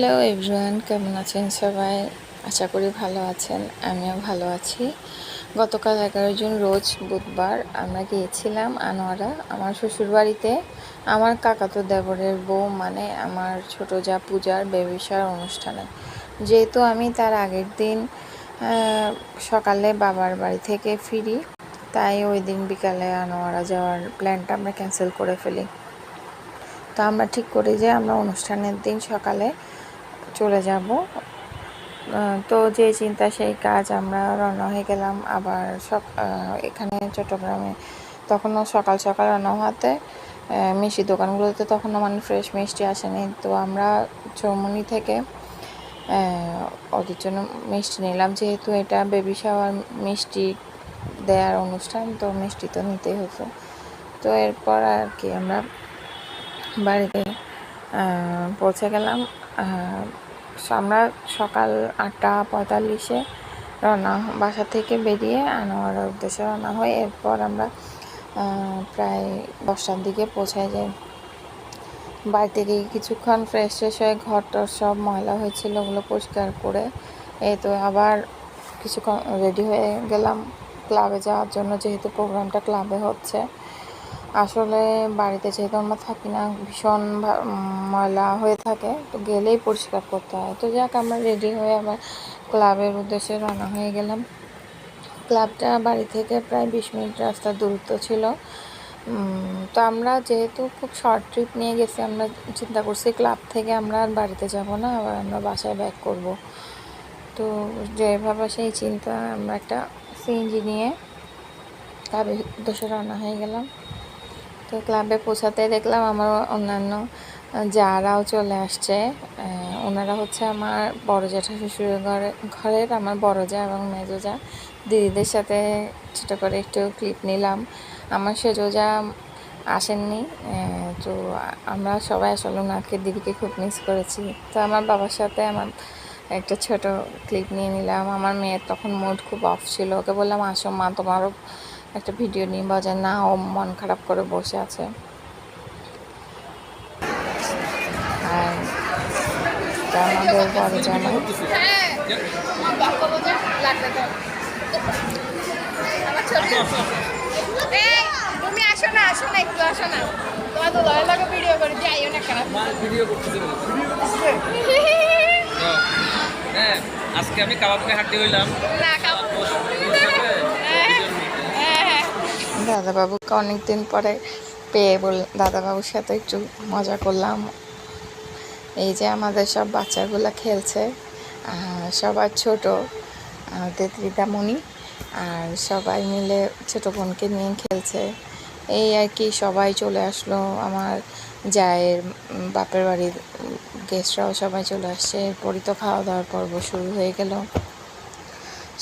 Hello everyone কেমন আছেন সবাই? আশা করি ভালো আছেন, আমিও ভালো আছি। গতকাল এগারো জুন, রোজ বুধবার আমরা গিয়েছিলাম আনোয়ারা, আমার শ্বশুরবাড়িতে। আমার কাকাতো দেবরের বউ মানে আমার ছোট যা পূজার বেবিসার অনুষ্ঠানে। যেহেতু আমি তার আগের দিন সকালে বাবার বাড়ি থেকে ফিরি, তাই ওই দিন বিকালে আনোয়ারা যাওয়ার প্ল্যানটা আমরা ক্যান্সেল করে ফেলি। তো আমরা ঠিক করি যে আমরা অনুষ্ঠানের দিন সকালে চলে যাব। তো যে চিন্তা সেই কাজ আমরা রওনা হয়ে গেলাম। আবার সক এখানে চট্টগ্রামে তখনও সকাল সকাল রান্না হওয়াতে মিষ্টি দোকানগুলোতে তখনও মানে ফ্রেশ মিষ্টি আসেনি। তো আমরা চৌমনি থেকে ওদের জন্য মিষ্টি নিলাম। যেহেতু এটা বেবি শাওয়ার মিষ্টি দেওয়ার অনুষ্ঠান, তো মিষ্টি তো নিতেই হতো। তো এরপর আর কি আমরা বাড়িতে পৌঁছে গেলাম। আমরা সকাল আটটা পঁয়তাল্লিশে রওনা, বাসা থেকে বেরিয়ে আনোয়ারের উদ্দেশ্যে রওনা হই। এরপর আমরা প্রায় দশটার দিকে পৌঁছায় যাই। বাড়ি থেকে কিছুক্ষণ ফ্রেশ ফ্রেশ হয়ে ঘর টর সব ময়লা হয়েছিল, ওগুলো পরিষ্কার করে এই তো আবার কিছুক্ষণ রেডি হয়ে গেলাম। ক্লাবে যাওয়ার জন্য যেহেতু প্রোগ্রামটা ক্লাবে হচ্ছে আসলে বাড়িতে যেহেতু আমরা থাকি না, ভীষণ ময়লা হয়ে থাকে, তো গেলেই পরিষ্কার করতে হয়। তো যাক, আমরা রেডি হয়ে আবার ক্লাবের উদ্দেশ্যে রওনা হয়ে গেলাম। ক্লাবটা বাড়ি থেকে প্রায় বিশ মিনিট রাস্তার দূরত্ব ছিল। তো আমরা যেহেতু খুব শর্ট ট্রিপ নিয়ে গেছি, আমরা চিন্তা করছি ক্লাব থেকে আমরা আর বাড়িতে যাব না, আবার আমরা বাসায় ব্যাক করব। তো যেভাবে সেই চিন্তা, আমরা একটা সিএনজি নিয়ে ক্লাবের উদ্দেশ্যে রওনা হয়ে গেলাম। তো ক্লাবে পৌঁছাতে দেখলাম আমার অন্যান্য যারাও চলে আসছে ওনারা হচ্ছে আমার বড় জ্যাঠা শ্বশুরের ঘরে, ঘরের আমার বড় যা এবং মেজো যা। দিদিদের সাথে ছোটো করে একটু ক্লিপ নিলাম। আমার সেজো যা আসেননি তো আমরা সবাই আসলে ওনাকে, দিদিকে খুব মিস করেছি। তো আমার বাবার সাথে আমার একটা ছোট ক্লিপ নিয়ে নিলাম। আমার মেয়ের তখন মুড খুব অফ ছিল। ওকে বললাম, আসো মা, তোমারও একটা ভিডিও নিয়ে বাজার না ও মন খারাপ করে বসে আছে। আর আমাদের বড় জামাই। তুমি আসো না আসো না একটু আসো না। তোমার তো লাগে ভিডিও করে যাইও না খারাপ। ভিডিও করতেছি হ্যাঁ আজকে আমি কাবাবকে হাঁটি হইলাম। না দাদাবাবুকে অনেকদিন পরে পেয়ে বল, দাদাবাবুর সাথে একটু মজা করলাম। এই যে আমাদের সব বাচ্চাগুলো খেলছে সবার ছোট দিদামণি আর সবাই মিলে ছোট বোনকে নিয়ে খেলছে। এই আর কি সবাই চলে আসলো, আমার জায়ের বাপের বাড়ির গেস্টরাও সবাই চলে আসছে। এরপরই তো খাওয়া দাওয়ার পর্ব শুরু হয়ে গেল।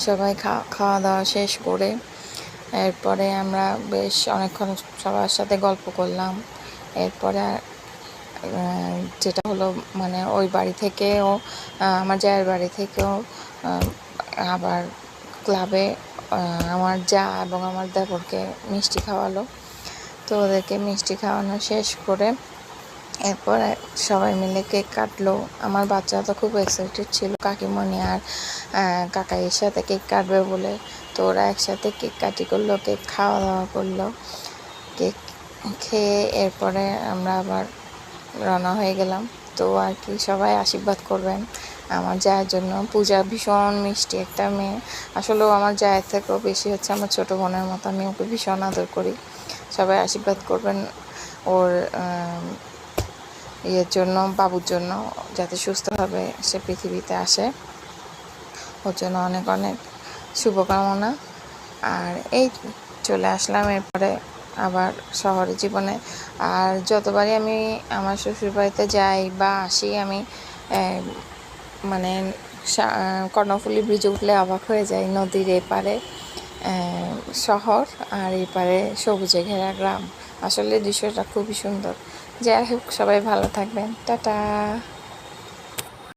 সবাই খাওয়া দাওয়া শেষ করে এরপরে আমরা বেশ অনেকক্ষণ সবার সাথে গল্প করলাম। এরপরে যেটা হলো মানে ওই বাড়ি থেকেও আমার জায়ের বাড়ি থেকেও আবার ক্লাবে আমার যা এবং আমার দেবরকে মিষ্টি খাওয়ালো। তো ওদেরকে মিষ্টি খাওয়ানো শেষ করে এরপর সবাই মিলে কেক কাটলো। আমার বাচ্চা তো খুব এক্সাইটেড ছিল, কাকিমণি আর কাকাইয়ের সাথে কেক কাটবে বলে। তো ওরা একসাথে কেক কাটি করল, কেক খাওয়া দাওয়া করল। কেক খেয়ে এরপরে আমরা আবার রওনা হয়ে গেলাম। তো আর কি, সবাই আশীর্বাদ করবেন। আমার জায়ের জন্য পূজা ভীষণ মিষ্টি একটা মেয়ে। আসলে আমার জায়ের থেকেও বেশি হচ্ছে আমার ছোটো বোনের মতো। আমি ওকে ভীষণ আদর করি। সবাই আশীর্বাদ করবেন। ওর ইয়ের জন্য, বাবুর জন্য, যাতে সুস্থভাবে সে পৃথিবীতে আসে। ওর জন্য অনেক অনেক শুভকামনা। আর এই চলে আসলাম এরপরে আবার শহরে জীবনে। আর যতবারই আমি আমার শ্বশুর বাড়িতে যাই বা আসি, আমি মানে কর্ণফুলী ব্রিজে উঠলে অবাক হয়ে যাই নদীর এপারে শহর আর এপারে সবুজে ঘেরা গ্রাম। আসলে দৃশ্যটা খুবই সুন্দর। যাই হোক সবাই ভালো থাকবেন। টাটা।